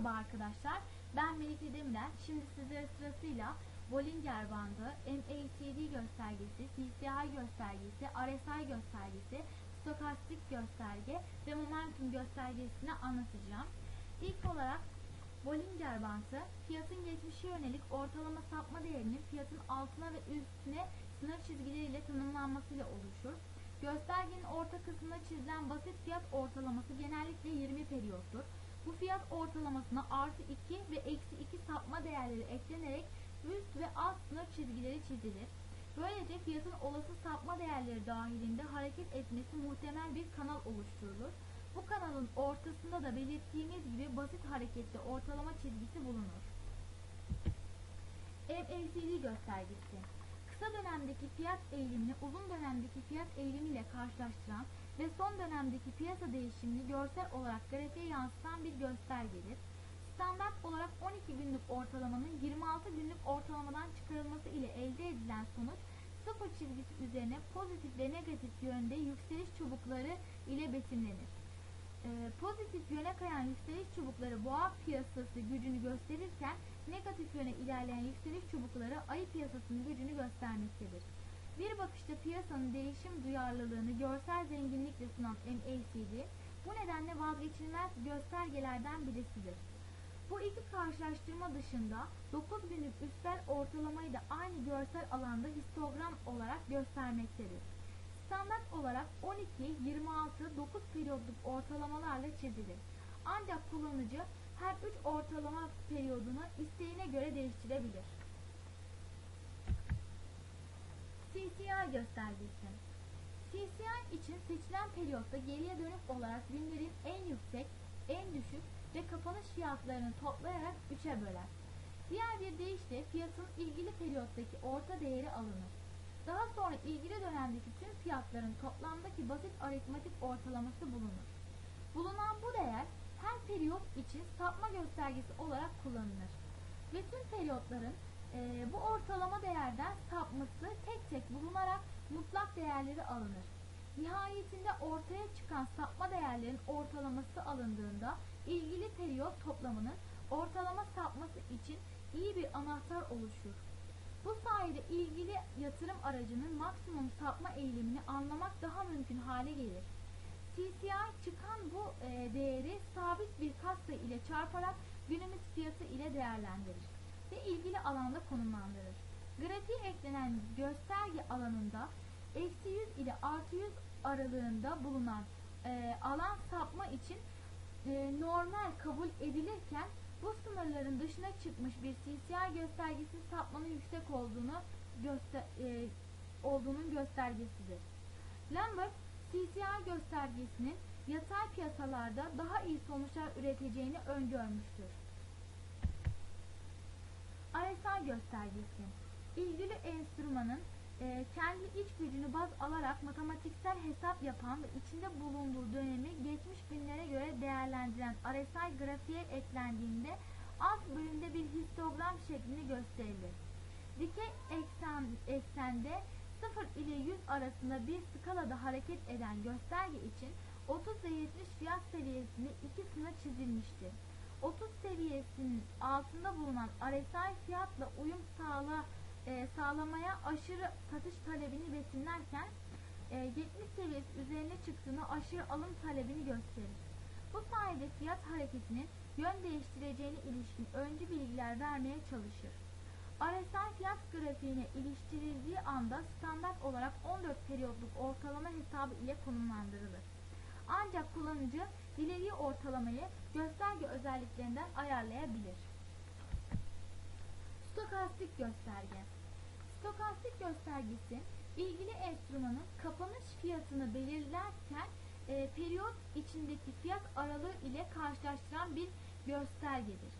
Merhaba arkadaşlar, ben Melike Demirel. Şimdi sizlere sırasıyla Bollinger bandı, MACD göstergesi, CCI göstergesi, RSI göstergesi, stokastik gösterge ve momentum göstergesini anlatacağım. İlk olarak Bollinger bandı, fiyatın geçmişe yönelik ortalama sapma değerinin fiyatın altına ve üstüne sınır çizgileriyle tanımlanmasıyla oluşur. Göstergenin orta kısmına çizilen basit fiyat ortalaması genellikle 20 periyottur. Bu fiyat ortalamasına artı 2 ve eksi 2 sapma değerleri eklenerek üst ve alt sınır çizgileri çizilir. Böylece fiyatın olası sapma değerleri dahilinde hareket etmesi muhtemel bir kanal oluşturulur. Bu kanalın ortasında da belirttiğimiz gibi basit hareketli ortalama çizgisi bulunur. MACD göstergesi Kısa dönemdeki fiyat eğilimini uzun dönemdeki fiyat eğilimiyle karşılaştıran ve son dönemdeki piyasa değişimini görsel olarak grafiğe yansıtan bir göstergedir. Standart olarak 12 günlük ortalamanın 26 günlük ortalamadan çıkarılması ile elde edilen sonuç sıfır çizgisi üzerine pozitif ve negatif yönde yükseliş çubukları ile betimlenir. Ee, pozitif yöne kayan yükseliş çubukları boğa piyasası gücünü gösterirken negatif yöne ilerleyen yükseliş çubukları ayı piyasasının gücünü göstermektedir. Bir bakışta piyasanın değişim duyarlılığını görsel zenginlikle sunan MACD, bu nedenle vazgeçilmez göstergelerden birisidir. Bu iki karşılaştırma dışında 9 günlük üstel ortalamayı da aynı görsel alanda histogram olarak göstermektedir. Standart olarak 12, 26, 9 periyotluk ortalamalarla çizilir. Ancak kullanıcı her 3 ortalama periyodunu isteğine göre değiştirebilir. CCI göstergesi CCI için seçilen periyotta geriye dönük olarak günlerin en yüksek, en düşük ve kapanış fiyatlarını toplayarak 3'e böler. Diğer bir deyişle fiyatın ilgili periyottaki orta değeri alınır. Daha sonra ilgili dönemdeki tüm fiyatların toplamdaki basit aritmetik ortalaması bulunur. Bulunan bu değer her periyot için sapma göstergesi olarak kullanılır. Ve tüm periyotların e, bu ortalama değerden sapması tek tek bulunarak mutlak değerleri alınır. Nihayetinde ortaya çıkan sapma değerlerin ortalaması alındığında ilgili periyot toplamının ortalama sapması için iyi bir anahtar oluşur. Bu sayede ilgili yatırım aracının maksimum sapma eğilimini anlamak daha mümkün hale gelir. CCI çıkan bu e, değeri sabit bir kassa ile çarparak günümüz fiyatı ile değerlendirir ve ilgili alanda konumlandırır. Grafiğe eklenen gösterge alanında eksi 100 ile artı 100 aralığında bulunan e, alan sapma için e, normal kabul edilirken bu sınırların dışına çıkmış bir CCI göstergesi sapmanın yüksek olduğunu göster e, olduğunun göstergesidir. Lambert CCI göstergesinin yatay piyasalarda daha iyi sonuçlar üreteceğini öngörmüştür. RSI göstergesi ilgili enstrümanın e, kendi iç gücünü baz alarak matematiksel hesap yapan ve içinde bulunduğu dönemi geçmiş günlere göre değerlendiren RSI grafiğe eklendiğinde alt bölümde bir histogram şeklini gösterilir. Dikey eksen, eksende 0 ile 100 arasında bir skalada hareket eden gösterge için 30 ve 70 fiyat seviyesinde iki sınır çizilmiştir. 30 seviyesinin altında bulunan RSI fiyatla uyum sağla, e, sağlamaya aşırı satış talebini betimlerken e, 70 seviyesi üzerine çıktığını aşırı alım talebini gösterir. Bu sayede fiyat hareketinin yön değiştireceğine ilişkin öncü bilgiler vermeye çalışır. RSI fiyat grafiğine iliştirildiği anda standart olarak 14 periyotluk ortalama hesabı ile konumlandırılır. Ancak kullanıcı dilediği ortalamayı gösterge özelliklerinden ayarlayabilir. Stokastik gösterge Stokastik göstergesi ilgili enstrümanın kapanış fiyatını belirlerken e, periyot içindeki fiyat aralığı ile karşılaştıran bir göstergedir.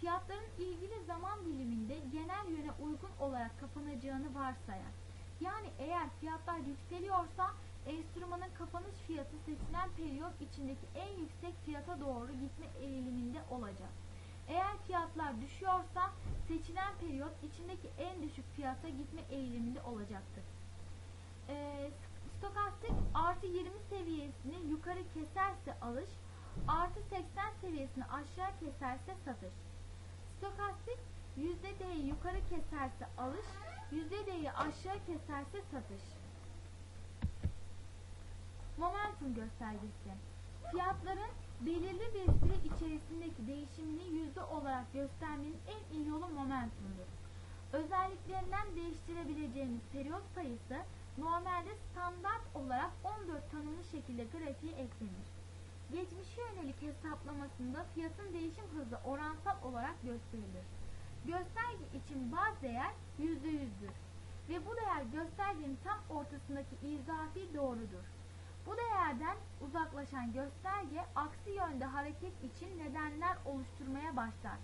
Fiyatların ilgili zaman diliminde genel yöne uygun olarak kapanacağını varsayar. Yani eğer fiyatlar yükseliyorsa enstrümanın kapanış fiyatı seçilen periyot içindeki en yüksek fiyata doğru gitme eğiliminde olacak. Eğer fiyatlar düşüyorsa seçilen periyot içindeki en düşük fiyata gitme eğiliminde olacaktır. E, stokastik artı 20 seviyesini yukarı keserse alış, artı 80 seviyesini aşağı keserse satış. Stokastik D'yi yukarı keserse alış, D'yi aşağı keserse satış. Momentum göstergesi. Fiyatların belirli bir süre içerisindeki değişimini yüzde olarak göstermenin en iyi yolu momentumdur. Özelliklerinden değiştirebileceğimiz periyot sayısı normalde standart olarak 14 tanımlı şekilde grafiğe eklenir. Geçmişe yönelik hesaplamasında fiyatın değişim hızı oransal olarak gösterilir. Gösterge için baz değer %100'dür ve bu değer göstergenin tam ortasındaki izafi doğrudur. Bu değerden uzaklaşan gösterge aksi yönde hareket için nedenler oluşturmaya başlar.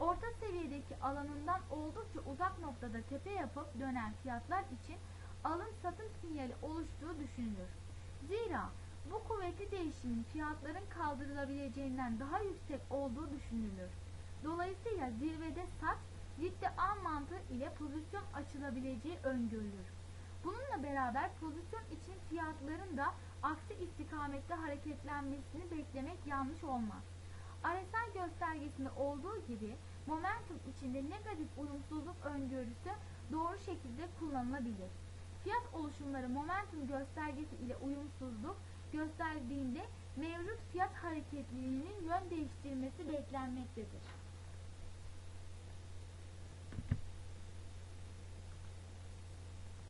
Orta seviyedeki alanından oldukça uzak noktada tepe yapıp dönen fiyatlar için alım satım sinyali oluştuğu düşünülür. Zira bu kuvvetli değişimin fiyatların kaldırılabileceğinden daha yüksek olduğu düşünülür. Dolayısıyla zirvede sat, dipte al mantığı ile pozisyon açılabileceği öngörülür. Bununla beraber pozisyon için fiyatların da aksi istikamette hareketlenmesini beklemek yanlış olmaz. RSI göstergesinde olduğu gibi momentum içinde negatif uyumsuzluk öngörüsü doğru şekilde kullanılabilir. Fiyat oluşumları momentum göstergesi ile uyumsuzluk gösterdiğinde mevcut fiyat hareketliliğinin yön değiştirmesi beklenmektedir.